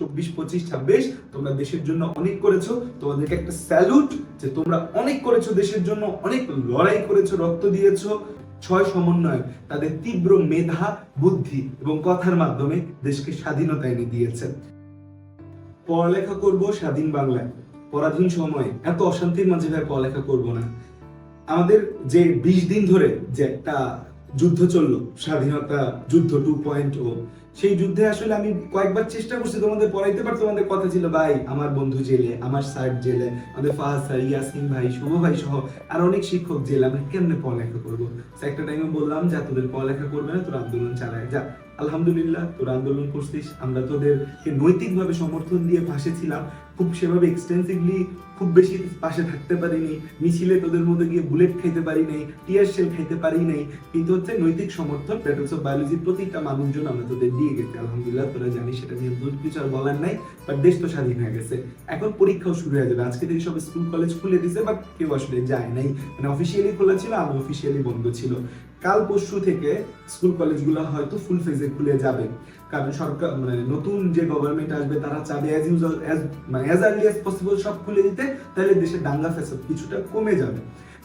চব্বিশ, পঁচিশ, ছাব্বিশ, তোমরা দেশের জন্য অনেক করেছ। তোমাদেরকে একটা স্যালুট যে তোমরা অনেক করেছ দেশের জন্য, অনেক লড়াই করেছ, রক্ত দিয়েছ। ছয় সমন্বয় তাদের তীব্র মেধা, বুদ্ধি এবং কথার মাধ্যমে দেশকে স্বাধীনতা এনে দিয়েছে। পড়ালেখা করব স্বাধীন বাংলায়। পরাধীন সময়ে এত অশান্তির মাঝে ভাই পড়ালেখা করব না। আমাদের যে বিশ দিন ধরে যে একটা যুদ্ধ চলল, স্বাধীনতা যুদ্ধ টু পয়েন্ট ও সেই যুদ্ধে আসলে আমি কয়েকবার চেষ্টা করছি তোমাদের পড়াইতে পারতো তোমাদের কথা ছিল, ভাই, আমার বন্ধু জেলে, আমার স্যার জেলে, আমাদের ফাহাদ স্যার ইয়াসিন ভাই শুভ ভাই সহ আর অনেক শিক্ষক জেলে, আমরা কেমনে পড়ালেখা করব? একটা টাইমে বললাম, যা, তোদের পড়ালেখা করবে না, তোর আন্দোলন চালায়, যা, আলহামদুলিল্লাহ, তোর আন্দোলন করছিস, আমরা তোদেরকে নৈতিকভাবে সমর্থন দিয়ে পাশে ছিলাম খুব সেভাবে এক্সটেন্সিভলি খুব বেশি পাশে থাকতে পারিনি। মিছিলে তোদের মধ্যে গিয়ে বুলেট খাইতে পারি নাই টিয়ার শেল খাইতে পারি নাই কিন্তু হচ্ছে নৈতিক সমর্থন প্যাটার্স অফ বায়োলজির প্রতিটা মানুষজন আমরা তোদের দিয়ে গেছি, আলহামদুলিল্লাহ, তোরা জানিস সেটা নিয়ে দূর কিছু আর বলার নাই বাট দেশ তো স্বাধীন হয়ে গেছে। এখন পরীক্ষাও শুরু হয়ে যাবে। আজকে থেকে সব স্কুল কলেজ খুলে দিছে বাট কেউ আসলে যায় নাই। মানে অফিসিয়ালি খোলা ছিল আমি অফিসিয়ালি বন্ধ ছিল। কাল পরশু থেকে স্কুল কলেজগুলো হয়তো ফুল ফেজে খুলে যাবে। কারণ সরকার মানে নতুন যে গভর্নমেন্ট আসবে, তারা চাবে অ্যাজ ইউজুয়াল অ্যাজ মানে অ্যাজ আর্লি অ্যাজ পসিবল সব খুলে দিতে, তাহলে দেশের দাঙ্গা ফ্যাসাদ কিছুটা কমে যাবে।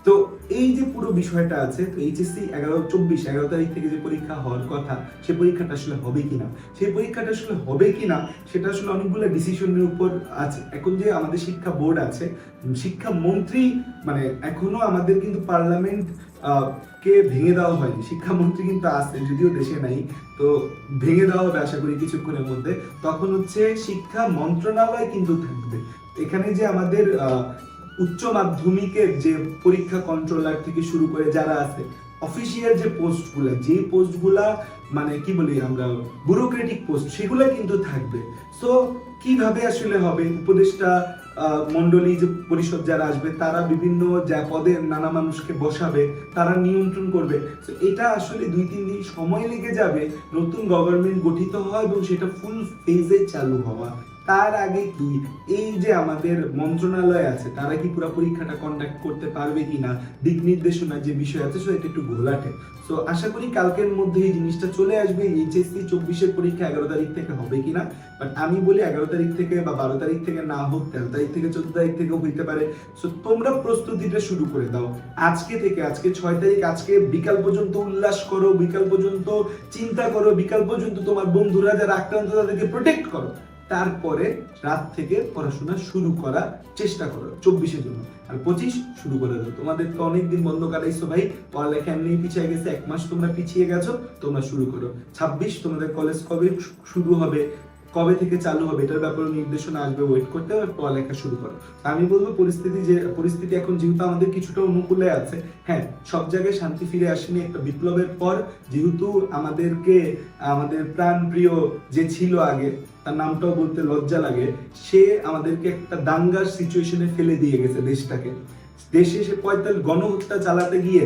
তো এই যে পুরো বিষয়টা আছে, তো এইচএসসি এগারো, চব্বিশ, এগারো তারিখ থেকে যে পরীক্ষা হওয়ার কথা সেই পরীক্ষাটা আসলে হবে কিনা? সেই পরীক্ষাটা আসলে হবে কিনা, সেটা আসলে অনেকগুলো ডিসিশনের উপর আছে। এখন যে আমাদের শিক্ষা বোর্ড আছে, শিক্ষা মন্ত্রী মানে এখনও আমাদের কিন্তু পার্লামেন্ট কে ভেঙে দেওয়া হয়নি? শিক্ষামন্ত্রী কিন্তু আছে যদিও দেশে নাই তো ভেঙে দেওয়া হবে আশা করি কিছুক্ষণের মধ্যে। তখন হচ্ছে শিক্ষা মন্ত্রণালয় কিন্তু থাকবে। এখানে যে আমাদের উচ্চ মাধ্যমিকের যে পরীক্ষা কন্ট্রোলার থেকে শুরু করে যারা আছে অফিসিয়াল যে পোস্টগুলা যে পোস্টগুলা মানে কি বলি আমরা ব্যুরোক্রেটিক পোস্ট সেগুলো কিন্তু থাকবে। সো কীভাবে আসলে হবে? উপদেষ্টা আহ, মণ্ডলী যে পরিষদ যারা আসবে, তারা বিভিন্ন যা পদে নানা মানুষকে বসাবে, তারা নিয়ন্ত্রণ করবে। তো এটা আসলে দুই, তিন দিন সময় লেগে যাবে নতুন গভর্নমেন্ট গঠিত হওয়া এবং সেটা ফুল ফেজে চালু হওয়া। তার আগে কি? এই যে আমাদের মন্ত্রণালয় আছে, তারা কি পুরো পরীক্ষাটা কন্ডাক্ট করতে পারবে কিনা? দিক নির্দেশনা যে বিষয় আছে, সেটা একটু ঘোলাটে। সো আশা করি কালকের মধ্যে এই জিনিসটা চলে আসবে। এইচএসসি চব্বিশের পরীক্ষা এগারো তারিখ থেকে হবে কিনা? বাট আমি বলি এগারো তারিখ থেকে বা বারো তারিখ থেকে না হোক, তেরো তারিখ থেকে, চোদ্দ তারিখ থেকেও হইতে পারে। সো তোমরা প্রস্তুতিটা শুরু করে দাও। আজকে থেকে, আজকে ছয় তারিখ, আজকে বিকাল পর্যন্ত উল্লাস করো, বিকাল পর্যন্ত চিন্তা করো, বিকাল পর্যন্ত তোমার বন্ধুরা যারা আক্রান্ত, তাদেরকে প্রোটেক্ট করো। তারপরে রাত থেকে পড়াশোনা শুরু করার চেষ্টা করো, চব্বিশের জন্য। আর পঁচিশ শুরু করে দাও। তোমাদের তো অনেকদিন বন্ধ কাটাইছো ভাই। পড়ালেখা এমনি পিছিয়ে গেছে, এক মাস তোমরা পিছিয়ে গেছো, তোমরা শুরু করো। ছাব্বিশ, তোমাদের কলেজ কবে শুরু হবে? কবে থেকে চালু হবে? এটার ব্যাপারে নির্দেশনা আসবে। ওয়েট করতে হবে, পড়ালেখা শুরু করো। আমি বলব, পরিস্থিতি যে, পরিস্থিতি এখন যেহেতু আমাদের কিছুটা অনুকূলে আছে হ্যাঁ সব জায়গায় শান্তি ফিরে আসেনি একটা বিপ্লবের পর। যেহেতু আমাদেরকে, আমাদের প্রাণ প্রিয় যে ছিল আগে তার নামটাও বলতে লজ্জা লাগে। সে আমাদেরকে একটা দাঙ্গার সিচুয়েশনে ফেলে দিয়ে গেছে দেশটাকে। দেশে সে পঁয়তাল্লিশ গণহত্যা চালাতে গিয়ে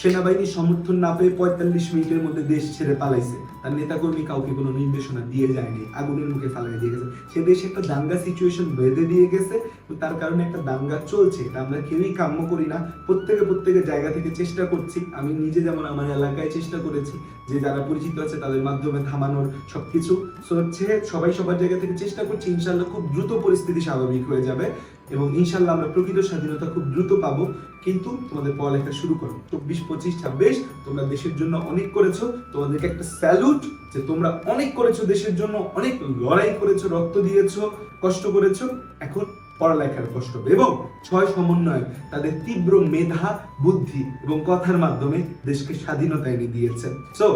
সেনাবাহিনীর সমর্থন না পেয়ে পঁয়তাল্লিশ মিনিটের মধ্যে দেশ ছেড়ে পালাইছে। তার নেতাকর্মী কাউকে কোনো নির্দেশনা দিয়ে যায়নি, আগুনের মুখে ফালাই দিয়ে গেছে। সে দেশে একটা দাঙ্গা সিচুয়েশন বেঁধে দিয়ে গেছে তার কারণে একটা দাঙ্গা চলছে। এটা আমরা কেউই কাম্য করি না। প্রত্যেকে প্রত্যেকের জায়গা থেকে চেষ্টা করছি। আমি নিজে যেমন আমার এলাকায় চেষ্টা করেছি যে যারা পরিচিত আছে তাদের মাধ্যমে থামানোর সবকিছু। সো হচ্ছে সবাই সবার জায়গা থেকে চেষ্টা করছি। ইনশাল্লাহ খুব দ্রুত পরিস্থিতি স্বাভাবিক হয়ে যাবে। এবং ইনশাল্লাহ আমরা প্রকৃত স্বাধীনতা খুব দ্রুত পাবো। কিন্তু তোমাদের পড়ালেখা শুরু করো। চব্বিশ, পঁচিশ, ছাব্বিশ, তোমরা দেশের জন্য অনেক করেছ। তোমাদেরকে একটা স্যালুট যে তোমরা অনেক করেছ দেশের জন্য, অনেক লড়াই করেছ, রক্ত দিয়েছ, কষ্ট করেছ। এখন পড়ালেখার কষ্ট এবং ছয় সমন্বয় তাদের তীব্র মেধা, বুদ্ধি এবং কথার মাধ্যমে দেশকে স্বাধীনতা এনে দিয়েছে। সো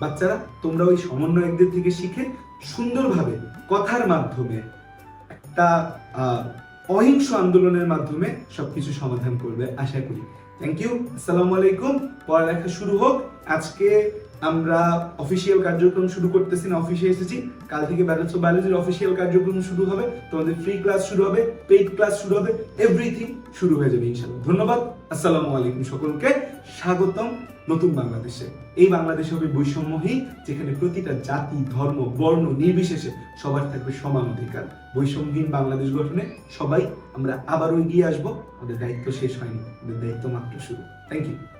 বাচ্চারা, তোমরা ওই সমন্বয়কদের থেকে শিখে সুন্দরভাবে কথার মাধ্যমে একটা অহিংস আন্দোলনের মাধ্যমে সবকিছু সমাধান করবে, আশা করি। থ্যাংক ইউ আসসালামু আলাইকুম। পড়ালেখা শুরু হোক। আজকে আমরা অফিসিয়াল কার্যক্রম শুরু করতেছি না অফিসে এসেছি। কাল থেকে ব্যালেন্স অফ বায়োলজির অফিসিয়াল কার্যক্রম শুরু হবে। তোমাদের ফ্রি ক্লাস শুরু হবে পেইড ক্লাস শুরু হবে এভরিথিং শুরু হয়ে যাবে, ইনশাআল্লাহ। ধন্যবাদ। আসসালামু আলাইকুম সকলকে। স্বাগতম। নতুন বাংলাদেশে। এই বাংলাদেশ হবে বৈষম্যহীন, যেখানে প্রতিটা জাতি, ধর্ম, বর্ণ নির্বিশেষে সবার থাকবে সমান অধিকার। বৈষম্যহীন বাংলাদেশ গঠনে সবাই আমরা আবারও এগিয়ে আসব। আমাদের দায়িত্ব শেষ হয়নি, আমাদের দায়িত্ব মাত্র শুরু। Thank you